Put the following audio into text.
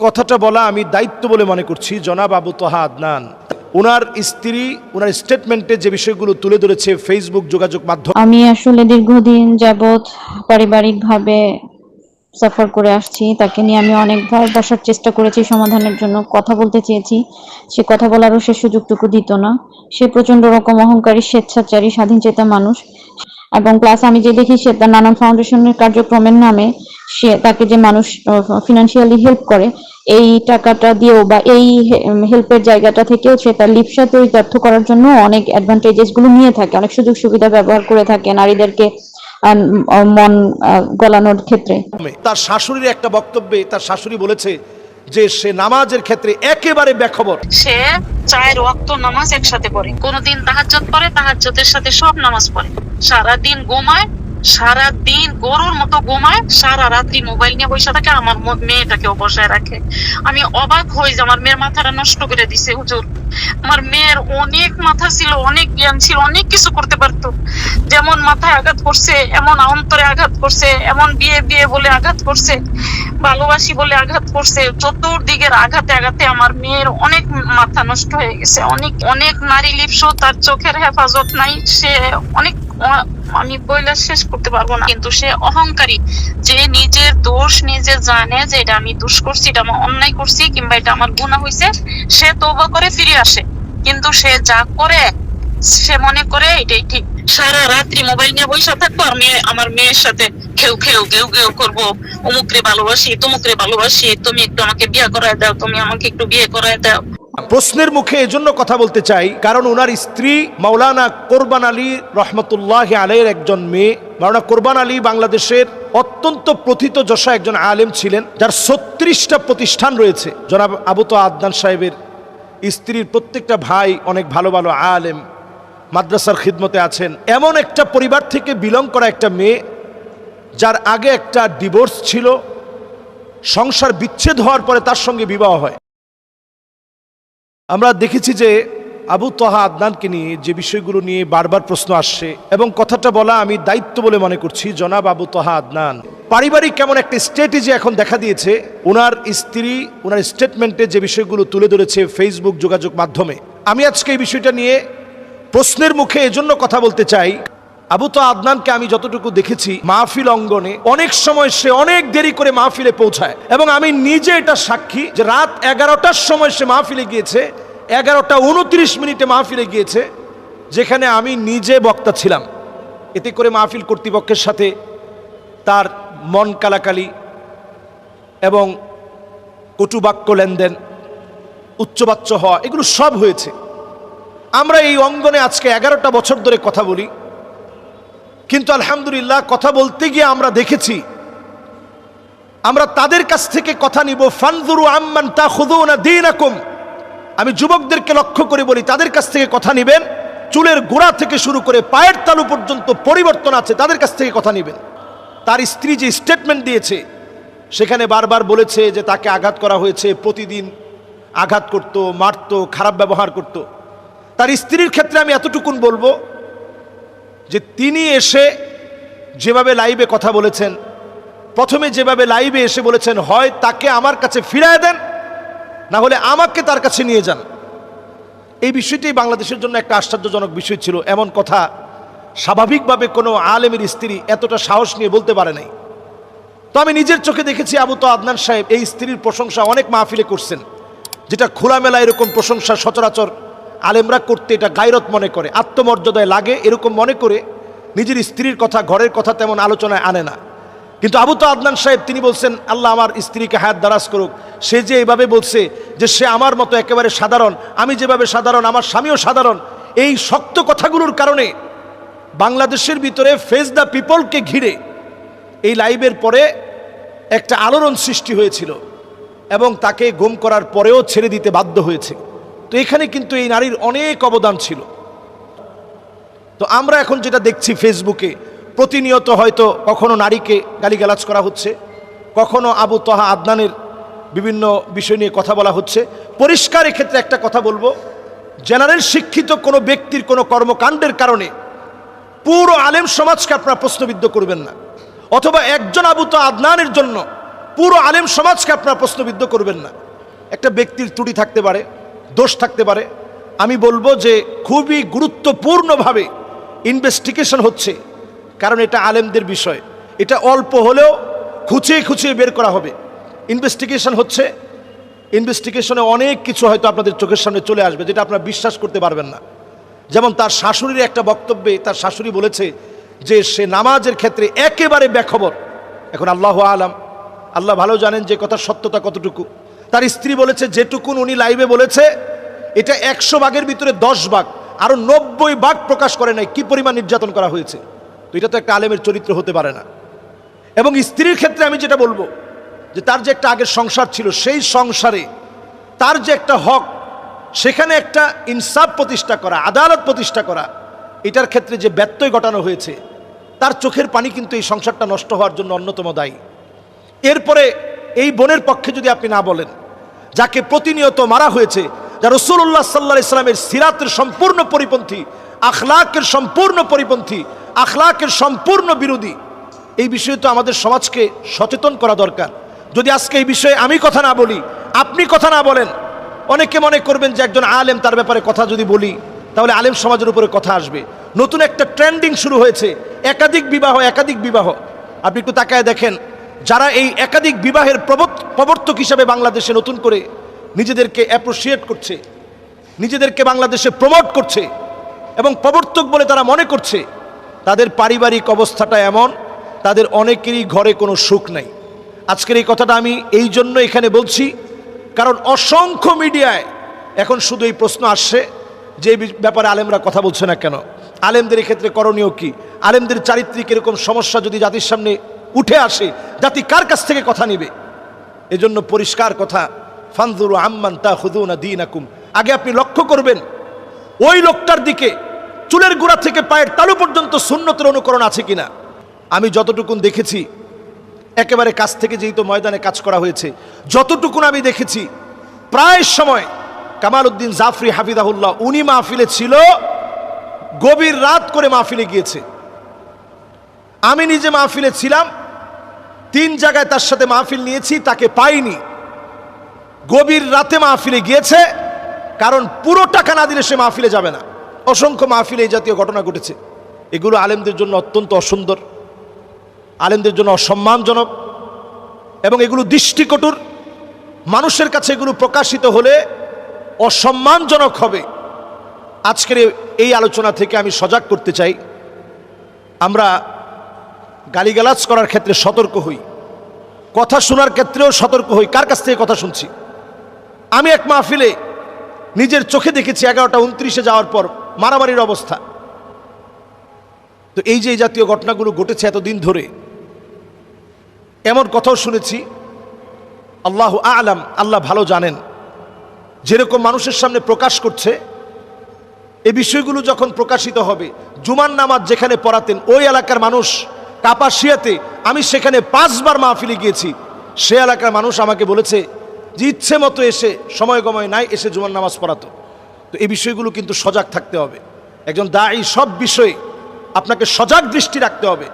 কথাটা বলা আমি দায়িত্ব বলে মনে করছি, জনাব আবু তোহা আদনান। ওনার স্ত্রী ওনার স্টেটমেন্টে যে বিষয়গুলো তুলে ধরেছে ফেসবুক যোগাযোগ মাধ্যম আমি আসলে দীর্ঘদিন যাবৎ পারিবারিকভাবে সাফার করে আসছি, তাকে নিয়ে আমি অনেকবার বসার চেষ্টা করেছি, সমাধানের জন্য কথা বলতে চেয়েছি। সে কথা বলারও সে সুযোগটুকু দিত না। সে প্রচণ্ড রকম অহংকারী, স্বেচ্ছাচারী স্বাধীন চেতা মানুষ। এবং প্লাস আমি যে দেখি সে তার নানান ফাউন্ডেশনের কার্যক্রমের নামে সে তাকে যে মানুষ ফিনান্সিয়ালি হেল্প করে এই টাকাটা দিয়েও বা এই হেল্পের জায়গাটা থেকেও সে তার লিপসা চরিতার্থ করার জন্য অনেক অ্যাডভান্টেজেসগুলো নিয়ে থাকে অনেক সুযোগ সুবিধা ব্যবহার করে থাকে নারীদেরকে মন গলানোর ক্ষেত্রে। তার শাশুড়ির একটা বক্তব্যে তার শাশুড়ি বলেছে যে সে নামাজের ক্ষেত্রে একেবারে বেখবর। সে চায়ের ওয়াক্ত নামাজ একসাথে পড়ে। কোনদিন তাহাজ্জুদ পড়ে তাহাজ্জুদের সাথে সব নামাজ পড়ে। সারা দিন ঘুমায় সারা দিন গরুর মতো ঘুমায়, সারা রাত্রি মোবাইল নিয়ে বসে থাকে, আমার মেয়েটাকেও বসায় রাখে। আমি অবাক হই যে আমার মেয়ের মাথাটা নষ্ট করে দিছে, হুজুর। আমার মেয়ের অনেক মাথা ছিল, অনেক জ্ঞান ছিল, অনেক কিছু করতে পারতো। যেমন মাথায় আঘাত করছে, এমন অন্তরে আঘাত করছে, এমন বিয়ে বিয়ে বলে আঘাত করছে, ভালোবাসি বলে আঘাত করছে, চতুর্দিকের আঘাতে আঘাতে আমার মেয়ের অনেক মাথা নষ্ট হয়ে গেছে। অনেক অনেক নারী লিপস তার চোখের হেফাজত নাই, সে অনেক আমি শেষ করতে পারব না। কিন্তু সে অহংকারী, যে নিজের দোষ নিজে জানে যে এটা আমি দোষ করছি, এটা আমার অন্যায় করছি কিংবা এটা আমার গুণা হয়েছে সে করে ফিরে আসে। কিন্তু সে যা করে, সে মনে করে এটাই ঠিক। সারা রাত্রি মোবাইল নিয়ে বসে থাকব, আর মেয়ে আমার মেয়ের সাথে খেউ খেউ গেউ গেউ করব। অমুকরে ভালোবাসি, তমুকরে ভালোবাসি, তুমি একটু আমাকে বিয়ে করায় দাও, তুমি আমাকে একটু বিয়ে করায় দাও। প্রশ্নের মুখে এজন্য কথা বলতে চাই, কারণ ওনার স্ত্রী মাওলানা কোরবান আলী রহমতুল্লাহ আলের একজন মেয়ে। মাওলানা কোরবান আলী বাংলাদেশের অত্যন্ত প্রথিত যশা একজন আলেম ছিলেন, যার ছত্রিশটা প্রতিষ্ঠান রয়েছে। জনাব আবুত আদনান সাহেবের স্ত্রীর প্রত্যেকটা ভাই অনেক ভালো ভালো আলেম, মাদ্রাসার খিদমতে আছেন। এমন একটা পরিবার থেকে বিলং করা একটা মেয়ে, যার আগে একটা ডিভোর্স ছিল, সংসার বিচ্ছেদ হওয়ার পরে তার সঙ্গে বিবাহ হয়। আমরা দেখেছি যে আবু তহা আদনানকে নিয়ে যে বিষয়গুলো নিয়ে বারবার প্রশ্ন আসছে এবং কথাটা বলা আমি দায়িত্ব বলে মনে করছি, জনাব আবু তহা আদনান। পারিবারিক কেমন একটা স্ট্র্যাটেজি এখন দেখা দিয়েছে ওনার স্ত্রী ওনার স্টেটমেন্টে যে বিষয়গুলো তুলে ধরেছে ফেসবুক যোগাযোগ মাধ্যমে। আমি আজকে এই বিষয়টা নিয়ে প্রশ্নের মুখে এজন্য কথা বলতে চাই আবু তো আদনানকে আমি যতটুকু দেখেছি মাহফিল অঙ্গনে, অনেক সময় সে অনেক দেরি করে মাহফিলে পৌঁছায়। এবং আমি নিজে এটা সাক্ষী যে রাত এগারোটার সময় সে মাহফিলে গিয়েছে, এগারোটা উনত্রিশ মিনিটে মাহফিলে গিয়েছে, যেখানে আমি নিজে বক্তা ছিলাম। এতে করে মাহফিল কর্তৃপক্ষের সাথে তার মন কালাকালি এবং কটুবাক্য লেনদেন, উচ্চবাচ্য হওয়া, এগুলো সব হয়েছে। আমরা এই অঙ্গনে আজকে এগারোটা বছর ধরে কথা বলি। কিন্তু আলহামদুলিল্লাহ কথা বলতে গিয়ে আমরা দেখেছি, আমরা তাদের কাছ থেকে কথা নিব, ফানজুরু আম্মান তা খুদুনা দিনাকুম। আমি যুবকদেরকে লক্ষ্য করে বলি, তাদের কাছ থেকে কথা নেবেন, চুলের গোড়া থেকে শুরু করে পায়ের তালু পর্যন্ত পরিবর্তন আছে, তাদের কাছ থেকে কথা নেবেন। তার স্ত্রী যে স্টেটমেন্ট দিয়েছে, সেখানে বারবার বলেছে যে তাকে আঘাত করা হয়েছে, প্রতিদিন আঘাত করত, মারত, খারাপ ব্যবহার করত। তার স্ত্রীর ক্ষেত্রে আমি এতটুকুন বলব যে তিনি এসে যেভাবে লাইভে কথা বলেছেন, প্রথমে যেভাবে লাইভে এসে বলেছেন, হয় তাকে আমার কাছে ফিরায় দেন, না হলে আমাকে তার কাছে নিয়ে যান। এই বিষয়টি বাংলাদেশের জন্য একটা আশ্চর্যজনক বিষয় ছিল। এমন কথা স্বাভাবিকভাবে কোনো আলেমের স্ত্রী এতটা সাহস নিয়ে বলতে পারে নাই। তো আমি নিজের চোখে দেখেছি আবু তো আদনান সাহেব, এই স্ত্রীর প্রশংসা অনেক মাহফিলে করছেন, যেটা খোলামেলা এরকম প্রশংসা সচরাচর আলেমরা করতে এটা গায়রত মনে করে, আত্মমর্যাদায় লাগে এরকম মনে করে নিজের স্ত্রীর কথা, ঘরের কথা তেমন আলোচনায় আনে না। কিন্তু আবু তো আদনান সাহেব তিনি বলছেন, আল্লাহ আমার স্ত্রীকে হায়াত দারাজ করুক। সে যে এইভাবে বলছে যে সে আমার মতো একেবারে সাধারণ, আমি যেভাবে সাধারণ, আমার স্বামীও সাধারণ, এই শক্ত কথাগুলোর কারণে বাংলাদেশের ভিতরে ফেস দ্য পিপলকে ঘিরে এই লাইভের পরে একটা আলোড়ন সৃষ্টি হয়েছিল এবং তাকে গুম করার পরেও ছেড়ে দিতে বাধ্য হয়েছে। তো এখানে কিন্তু এই নারীর অনেক অবদান ছিল। তো আমরা এখন যেটা দেখছি ফেসবুকে, প্রতিনিয়ত হয়তো কখনো নারীকে গালিগালাজ করা হচ্ছে, কখনো আবু তহা আদনানের বিভিন্ন বিষয় নিয়ে কথা বলা হচ্ছে। পরিষ্কার এক্ষেত্রে একটা কথা বলব, জেনারেল শিক্ষিত কোনো ব্যক্তির কোনো কর্মকাণ্ডের কারণে পুরো আলেম সমাজকে আপনারা প্রশ্নবিদ্ধ করবেন না, অথবা একজন আবু তো আদনানের জন্য পুরো আলেম সমাজকে আপনারা প্রশ্নবিদ্ধ করবেন না। একটা ব্যক্তির ত্রুটি থাকতে পারে দোষ থাকতে পারে। আমি বলব যে খুবই গুরুত্বপূর্ণভাবে ইনভেস্টিগেশন হচ্ছে, কারণ এটা আলেমদের বিষয়। এটা অল্প হলেও খুঁচিয়ে খুঁচিয়ে বের করা হবে। ইনভেস্টিগেশন হচ্ছে। ইনভেস্টিগেশনে অনেক কিছু হয়তো আপনাদের চোখের সামনে চলে আসবে, যেটা আপনারা বিশ্বাস করতে পারবেন না। যেমন তার শাশুড়ির একটা বক্তব্যে তার শাশুড়ি বলেছে যে সে নামাজের ক্ষেত্রে একেবারে বেখবর। এখন আল্লাহ আলাম, আল্লাহ ভালো জানেন যে কথার সত্যতা কতটুকু। তার স্ত্রী বলেছে, যেটুকুন উনি লাইভে বলেছে, এটা একশো ভাগের ভিতরে দশ ভাগ আরও নব্বই ভাগ প্রকাশ করে নাই। কি পরিমাণ নির্যাতন করা হয়েছে? তো এটা তো একটা আলেমের চরিত্র হতে পারে না। এবং স্ত্রীর ক্ষেত্রে আমি যেটা বলব, যে তার যে একটা আগের সংসার ছিল, সেই সংসারে তার যে একটা হক, সেখানে একটা ইনসাফ প্রতিষ্ঠা করা, আদালত প্রতিষ্ঠা করা, এটার ক্ষেত্রে যে ব্যত্যয় ঘটানো হয়েছে, তার চোখের পানি কিন্তু এই সংসারটা নষ্ট হওয়ার জন্য অন্যতম দায়ী। এরপরে এই বোনের পক্ষে যদি আপনি না বলেন, যাকে প্রতিনিয়ত মারা হয়েছে, যা রসুল্লাহ সাল্লা ইসলামের সিরাতের সম্পূর্ণ পরিপন্থী, আখলাকের সম্পূর্ণ পরিপন্থী, আখলাকের সম্পূর্ণ বিরোধী, এই বিষয়ে তো আমাদের সমাজকে সচেতন করা দরকার। যদি আজকে এই বিষয়ে আমি কথা না বলি, আপনি কথা না বলেন, অনেকে মনে করবেন যে একজন আলেম তার ব্যাপারে কথা যদি বলি, তাহলে আলেম সমাজের উপরে কথা আসবে। নতুন একটা ট্রেন্ডিং শুরু হয়েছে, একাধিক বিবাহ একাধিক বিবাহ। আপনি একটু তাকায় দেখেন যারা এই একাধিক বিবাহের প্রবর্তক হিসাবে বাংলাদেশে নতুন করে নিজেদেরকে অ্যাপ্রোসিয়েট করছে, নিজেদেরকে বাংলাদেশে প্রমোট করছে এবং প্রবর্তক বলে তারা মনে করছে, তাদের পারিবারিক অবস্থাটা এমন, তাদের অনেকেরই ঘরে কোনো সুখ নাই। আজকের এই কথাটা আমি এই জন্য এখানে বলছি, কারণ অসংখ্য মিডিয়ায় এখন শুধু এই প্রশ্ন আসছে যে ব্যাপারে আলেমরা কথা বলছে না কেন? আলেমদের ক্ষেত্রে করণীয় কি? আলেমদের চারিত্রিক এরকম সমস্যা যদি জাতির সামনে উঠে আসে, জাতি কার কাছ থেকে কথা নিবে? এজন্য পরিষ্কার কথা, ফানজুরু আম্মান তা হুদুনা দিন আকুম আগে আপনি লক্ষ্য করবেন, ওই লোকটার দিকে চুলের গোড়া থেকে পায়ের তালু পর্যন্ত সুন্নতের অনুকরণ আছে কিনা। আমি যতটুকুন দেখেছি, একেবারে কাছ থেকে যেহেতু ময়দানে কাজ করা হয়েছে, যতটুকুন আমি দেখেছি, প্রায় সময় কামাল উদ্দিন জাফরি হাফিদাহুল্লাহ, উনি মাহফিলে ছিল, গভীর রাত করে মাহফিলে গিয়েছে। আমি নিজে মাহফিলে ছিলাম তিন জায়গায় তার সাথে মাহফিল নিয়েছি, তাকে পাইনি। গভীর রাতে মাহফিলে গিয়েছে, কারণ পুরো টাকা না দিলে সে মাহফিলে যাবে না। অসংখ্য মাহফিলে এই জাতীয় ঘটনা ঘটেছে। এগুলো আলেমদের জন্য অত্যন্ত অসুন্দর, আলেমদের জন্য অসম্মানজনক, এবং এগুলো দৃষ্টিকটুর। মানুষের কাছে এগুলো প্রকাশিত হলে অসম্মানজনক হবে। আজকের এই আলোচনা থেকে আমি সজাগ করতে চাই। আমরা গালিগালাজ করার ক্ষেত্রে সতর্ক হই। কথা শোনার ক্ষেত্রেও সতর্ক হই। কার কাছ থেকে কথা শুনছি? আমি এক মাহফিলে নিজের চোখে দেখেছি এগারোটা উনত্রিশে যাওয়ার পর মারামারির অবস্থা। তো এই যে জাতীয় ঘটনাগুলো ঘটেছে এতদিন ধরে, এমন কথাও শুনেছি, আল্লাহ আলাম, আল্লাহ ভালো জানেন, যেরকম মানুষের সামনে প্রকাশ করছে এই বিষয়গুলো যখন প্রকাশিত হবে, জুমার নামাজ যেখানে পড়াতেন, ওই এলাকার মানুষ কাপাসিয়াতে আমি সেখানে পাঁচবার মাহফিলে গিয়েছি। সে এলাকার মানুষ আমাকে বলেছে, যে ইচ্ছে মতো এসে, সময় গময় নাই, এসে জুমার নামাজ পড়াতো। তো এই বিষয়গুলো কিন্তু সজাগ থাকতে হবে। একজন দায়ী সব বিষয়ে আপনাকে সজাগ দৃষ্টি রাখতে হবে।